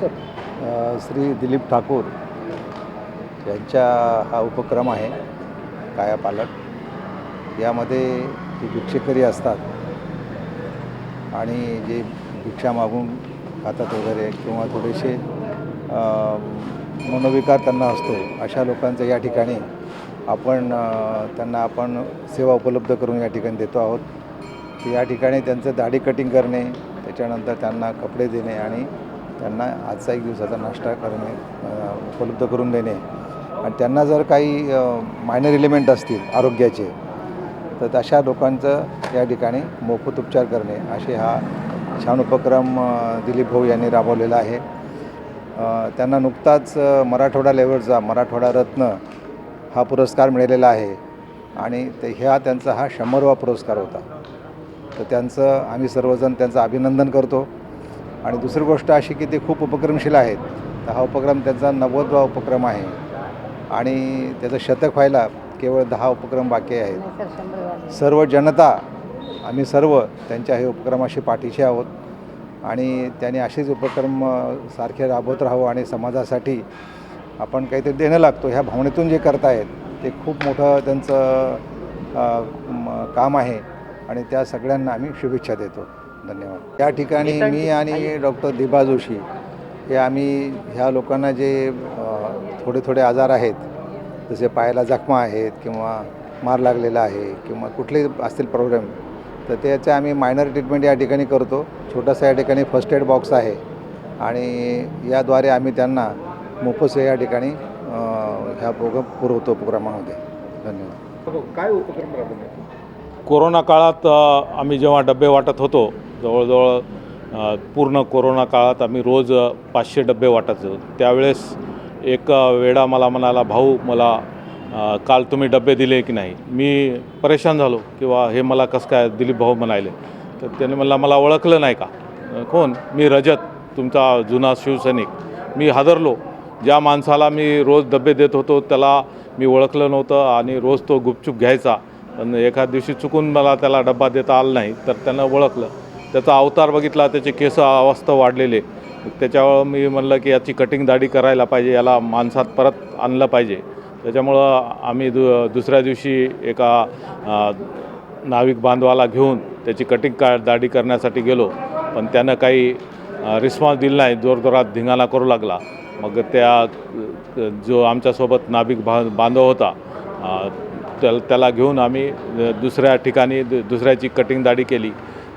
Sir Shri Dilip Thakur यांच्या हा उपक्रम आहे कायापालट. यामध्ये जे भिक्षेकरी असतात आणि जे भिक्षा मागून खातात वगैरे किंवा थोडेसे मनोविकार त्यांना असतो अशा लोकांचं या ठिकाणी आपण त्यांना आपण सेवा उपलब्ध करून या ठिकाणी देतो आहोत. या ठिकाणी त्यांचं दाढी कटिंग करणे त्याच्यानंतर त्यांना कपडे देणे आणि त्यांना आजचा एक दिवसाचा नाश्ता करणे उपलब्ध करून देणे. आणि त्यांना जर काही मायनर एलिमेंट असतील आरोग्याचे तर अशा लोकांचं या ठिकाणी मोफत उपचार करणे. असे हा छान उपक्रम दिलीप भाऊ यांनी राबवलेला आहे. त्यांना नुकताच मराठवाडा लेवलचा मराठवाडा रत्न हा पुरस्कार मिळालेला आहे. आणि ते ह्या त्यांचा हा शंभरवा पुरस्कार होता. तर त्यांचं आम्ही सर्वजण त्यांचं अभिनंदन करतो. आणि दुसरी गोष्ट अशी की ते खूप उपक्रमशील आहेत. तर हा उपक्रम त्यांचा नव्वदवा उपक्रम आहे. आणि त्याचं शतक व्हायला केवळ दहा उपक्रम बाकी आहेत. सर्व जनता आम्ही सर्व त्यांच्या हे उपक्रमाशी पाठीशी आहोत. आणि त्यांनी असेच उपक्रम सारखे राबवत राहावं आणि समाजासाठी आपण काहीतरी देणं लागतो. ह्या भावनेतून जे करतायत ते खूप मोठं त्यांचं काम आहे. आणि त्या सगळ्यांना आम्ही शुभेच्छा देतो. धन्यवाद. या ठिकाणी मी आणि डॉक्टर दिबा जोशी हे आम्ही ह्या लोकांना जे थोडे थोडे आजार आहेत जसे पायाला जखमा आहेत किंवा मार लागलेला आहे किंवा कुठले असतील प्रॉब्लेम तर त्याचे आम्ही मायनर ट्रीटमेंट या ठिकाणी करतो. छोटासा या ठिकाणी फर्स्ट एड बॉक्स आहे आणि याद्वारे आम्ही त्यांना मोफत या ठिकाणी ह्या प्रोग्राम पुरवतो प्रोग्रामामध्ये. धन्यवाद. हो, काय उपक्रम राबवण्यात कोरोना काळात आम्ही जेव्हा डबे वाटत होतो जवळजवळ पूर्ण कोरोना काळात आम्ही रोज पाचशे डबे वाटायचो त्यावेळेस एक वेळा मला म्हणाला भाऊ मला काल तुम्ही डबे दिले की नाही? मी परेशान झालो किंवा हे मला कसं काय दिलीप भाऊ म्हणाले तर त्याने मला मला ओळखलं नाही का? कोण? मी रजत तुमचा जुना शिवसैनिक. मी हादरलो. ज्या माणसाला मी रोज डबे देत होतो त्याला मी ओळखलं नव्हतं आणि रोज तो गुपचूप घ्यायचा. पण एखाद दिवशी चुकून मला त्याला डब्बा देता आला नाही तर त्यानं ओळखलं. त्याचा अवतार बघितला त्याचे केस अवस्था वाढलेले. त्याच्यावर मी म्हणलं की याची कटिंग दाढी करायला पाहिजे याला माणसात परत आणलं पाहिजे. त्याच्यामुळं आम्ही दु दुसऱ्या दिवशी एका नाविक बांधवाला घेऊन त्याची कटिंग का दाढी करण्यासाठी गेलो. पण त्यानं काही रिस्पॉन्स दिला नाही जोरजोरात धिंगाणा करू लागला. मग त्या जो आमच्यासोबत नाभिक बा बांधव होता त्याला त्याला घेऊन आम्ही दुसऱ्या ठिकाणी दुसऱ्याची कटिंग दाढी केली.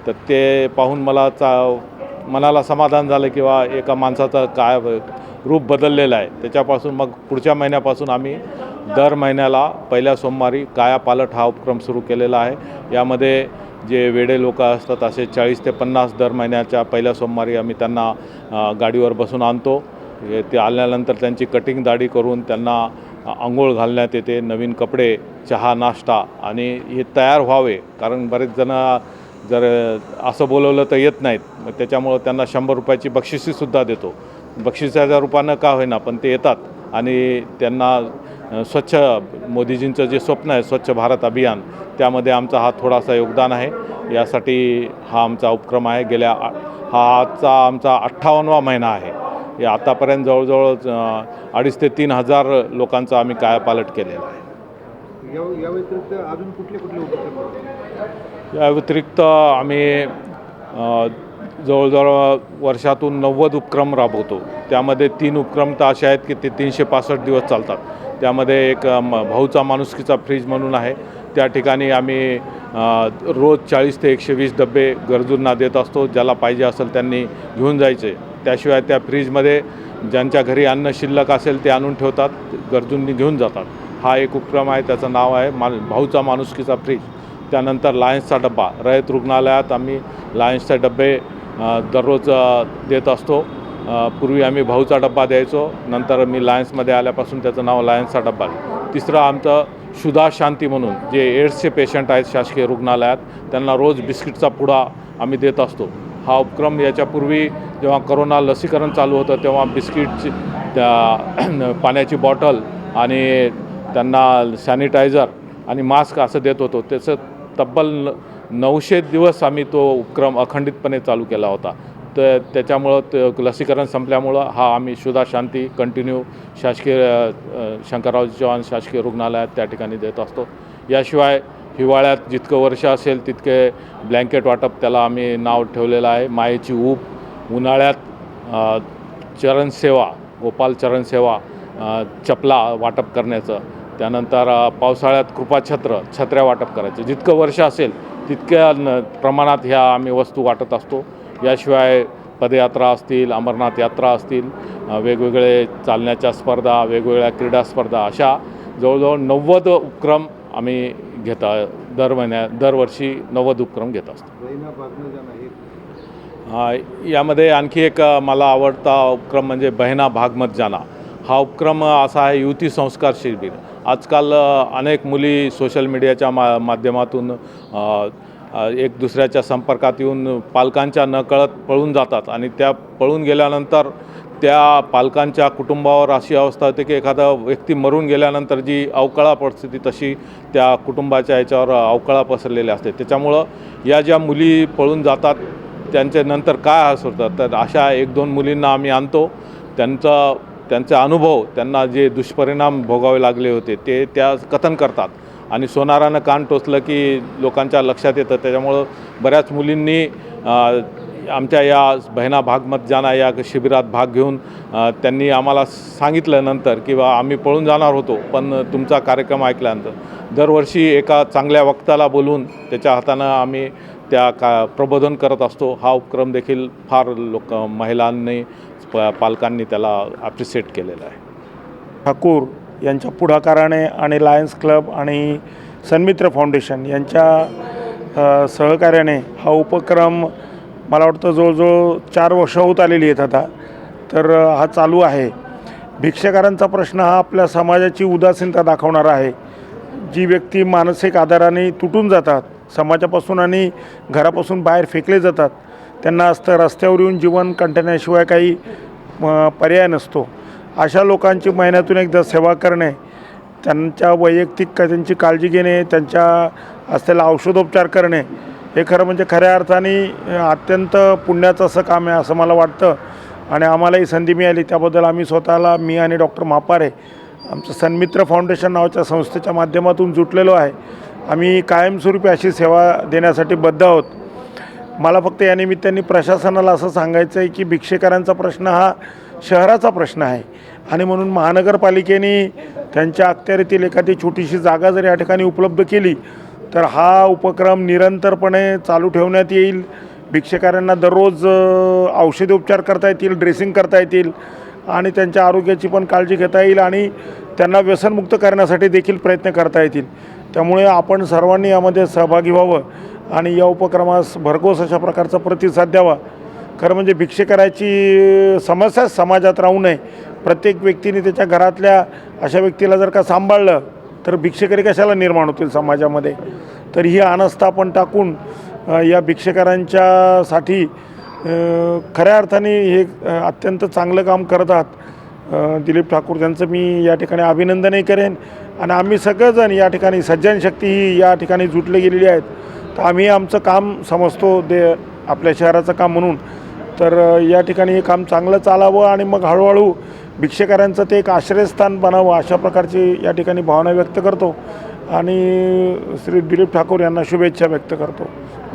तर ते पाहून मला चा मनाला समाधान झालं किंवा एका माणसाचं काय रूप बदललेलं आहे. त्याच्यापासून मग पुढच्या महिन्यापासून आम्ही दर महिन्याला पहिल्या सोमवारी कायापालट हा उपक्रम सुरू केलेला आहे. यामध्ये जे वेडे लोक असतात असे चाळीस ते पन्नास दर महिन्याच्या पहिल्या सोमवारी आम्ही त्यांना गाडीवर बसून आणतो. ते आल्यानंतर त्यांची कटिंग दाढी करून त्यांना आंघोळ घालण्यात येते नवीन कपडे चहा नाश्ता आणि हे तयार व्हावे. कारण बरेच जण जर असं बोलवलं तर येत नाहीत. मग त्याच्यामुळं त्यांना शंभर रुपयाची बक्षिसीसुद्धा देतो. बक्षिसाच्या रूपानं का होईना पण ते येतात. आणि त्यांना स्वच्छ मोदीजींचं जे स्वप्न आहे स्वच्छ भारत अभियान त्यामध्ये आमचा हा थोडासा योगदान आहे. यासाठी हा आमचा उपक्रम आहे. गेल्या हा आजचा आमचा अठ्ठावन्नवा महिना आहे. या आतापर्यंत जवळजवळ अडीच ते तीन हजार लोकांचा आम्ही कायापालट केलेला आहे. या व्यतिरिक्त अजून कुठले कुठले उपक्रम राबवण्यात? या व्यतिरिक्त आम्ही जवळजवळ वर्षातून नव्वद उपक्रम राबवतो. त्यामध्ये तीन उपक्रम तर असे आहेत की ते तीनशे पासष्ट दिवस चालतात. त्यामध्ये एक भाऊचा माणुसकीचा फ्रीज म्हणून आहे. त्या ठिकाणी आम्ही रोज चाळीस ते एकशे वीस डबे गरजूंना देत असतो. ज्याला पाहिजे असेल त्यांनी घेऊन जायचे. त्याशिवाय त्या फ्रीजमध्ये ज्यांच्या घरी अन्न शिल्लक असेल ते आणून ठेवतात गरजूंनी घेऊन जातात. हा एक उपक्रम आहे त्याचं नाव आहे मा भाऊचा माणुसकीचा फ्रीज. त्यानंतर लायन्सचा डब्बा. रयत रुग्णालयात आम्ही लायन्सचे डब्बे दररोज देत असतो. पूर्वी आम्ही भाऊचा डब्बा द्यायचो नंतर मी लायन्समध्ये आल्यापासून त्याचं नाव लायन्सचा डब्बा तिसरं आमचं सुधा शांती म्हणून जे एड्सचे पेशंट आहेत शासकीय रुग्णालयात त्यांना रोज बिस्किटचा पुडा आम्ही देत असतो. हा उपक्रम याच्यापूर्वी जेव्हा करोना लसीकरण चालू होतं तेव्हा बिस्किटची त्या पाण्याची बॉटल आणि त्यांना सॅनिटायझर आणि मास्क असं देत होतो. त्याचं तब्बल न- नऊशे दिवस आम्ही तो उपक्रम अखंडितपणे चालू केला होता. तर त्याच्यामुळं ते लसीकरण संपल्यामुळं हा आम्ही सुधा शांती कंटिन्यू शासकीय शंकरराव चव्हाण शासकीय रुग्णालयात त्या ठिकाणी देत असतो. याशिवाय हिवाळ्यात जितकं वर्ष असेल तितके ब्लँकेट वाटप त्याला आम्ही नाव ठेवलेलं आहे. मायेची ऊब उन्हाळ्यात चरणसेवा गोपाल चरणसेवा चपला वाटप करण्याचं. त्यानंतर पावसाळ्यात कृपाछत्र छत्र्या वाटप करायचं. जितकं वर्ष असेल तितक्या न प्रमाणात ह्या आम्ही वस्तू वाटत असतो. याशिवाय पदयात्रा असतील अमरनाथ यात्रा असतील वेगवेगळे चालण्याच्या स्पर्धा वेगवेगळ्या क्रीडा स्पर्धा अशा जवळजवळ नव्वद उपक्रम आम्ही घेता दर महिन्या दरवर्षी नव्वद उपक्रम घेत असतो. हे यामध्ये आणखी एक मला आवडता उपक्रम म्हणजे बहिणा भागमत जाना. हा उपक्रम असा आहे युवती संस्कार शिबिर. आजकाल अनेक मुली सोशल मीडियाच्या मा माध्यमातून एक दुसऱ्याच्या संपर्कात येऊन पालकांच्या नकळत पळून जातात आणि त्या पळून गेल्यानंतर त्या पालकांच्या कुटुंबावर अशी अवस्था होते की एखादा व्यक्ती मरून गेल्यानंतर जी अवकळा परिस्थिती तशी त्या कुटुंबाच्या याच्यावर अवकळा पसरलेल्या असते. त्याच्यामुळं या ज्या मुली पळून जातात त्यांचे नंतर काय असं तर अशा एक दोन मुलींना आम्ही आणतो. त्यांचा त्यांचा अनुभव त्यांना जे दुष्परिणाम भोगावे लागले होते ते त्या कथन करतात. आणि सोनारानं कान टोचलं की लोकांच्या लक्षात येतं. त्याच्यामुळं बऱ्याच मुलींनी आमच्या या बहिणा भागमत जाना या शिबिरात भाग घेऊन त्यांनी आम्हाला सांगितलं नंतर की बा आम्ही पळून जाणार होतो पण तुमचा कार्यक्रम ऐकल्यानंतर. दरवर्षी एका चांगल्या वक्ताला बोलून त्याच्या हातानं आम्ही त्या का प्रबोधन करत असतो. हा उपक्रम देखील फार लोक महिलांनी प पालकांनी त्याला ॲप्रिशिएट केलेला आहे. ठाकूर यांच्या पुढाकाराने आणि लायन्स क्लब आणि सन्मित्र फाउंडेशन यांच्या सहकार्याने हा उपक्रम मला वाटतं जवळजवळ चार वर्ष होत आलेली आहेत आता. तर हा चालू आहे. भिक्षकारांचा प्रश्न हा आपल्या समाजाची उदासीनता दाखवणारा आहे. जी व्यक्ती मानसिक आधाराने तुटून जातात समाजापासून आणि घरापासून बाहेर फेकले जातात त्यांना असतं रस्त्यावर येऊन जीवन कंटण्याशिवाय काही पर्याय नसतो. अशा लोकांची महिन्यातून एकदा सेवा करणे त्यांच्या वैयक्तिक का- त्यांची काळजी घेणे त्यांच्या असलेला औषधोपचार करणे हे खरं म्हणजे खऱ्या अर्थाने अत्यंत पुण्याचं असं काम आहे असं मला वाटतं. आणि आम्हालाही संधी मिळाली. त्याबद्दल आम्ही स्वतःला मी आणि डॉक्टर मापारे आमचं सन्मित्र फाउंडेशन नावाच्या संस्थेच्या माध्यमातून जुटलेलो आहे. आम्ही कायमस्वरूपी अशी सेवा देण्यासाठी बद्ध आहोत. मला फक्त या निमित्ताने प्रशासनाला असं सांगायचं आहे की भिक्षेकरांचा प्रश्न हा शहराचा प्रश्न आहे. आणि म्हणून महानगरपालिकेने त्यांच्या अखत्यारीतील एखादी छोटीशी जागा जर या ठिकाणी उपलब्ध केली तर हा उपक्रम निरंतरपणे चालू ठेवण्यात येईल. भिक्षेकरांना दररोज औषधोपचार औषधी उपचार करता येतील ड्रेसिंग करता येतील आणि त्यांच्या आरोग्याची पण काळजी घेता येईल आणि त्यांना व्यसनमुक्त करण्यासाठी देखील प्रयत्न करता येतील. त्यामुळे आपण सर्वांनी यामध्ये सहभागी व्हावं आणि या उपक्रमास भरघोस अशा प्रकारचा प्रतिसाद द्यावा. खरं म्हणजे भिक्षेकराची समस्या समाजात राहू नये. प्रत्येक व्यक्तीने त्याच्या घरातल्या अशा व्यक्तीला जर का सांभाळलं तर भिक्षेकरी कशाला निर्माण होतील समाजामध्ये? तर ही अनास्था आपण टाकून या भिक्षेकरांच्यासाठी खऱ्या अर्थाने हे अत्यंत चांगलं काम करत आहात. दिलीप ठाकूर त्यांचं मी या ठिकाणी अभिनंदनही करेन. आणि आम्ही सगळेजण या ठिकाणी सज्जन शक्ती ही या ठिकाणी जुटले गेलेली आहेत. तर आम्ही आमचं काम समजतो दे आपल्या शहराचं काम म्हणून. तर या ठिकाणी हे काम चांगलं चालावं आणि मग हळूहळू भिक्षेकरांचं ते एक आश्रयस्थान बनावं अशा प्रकारची या ठिकाणी भावना व्यक्त करतो. आणि श्री दिलीप ठाकूर यांना शुभेच्छा व्यक्त करतो.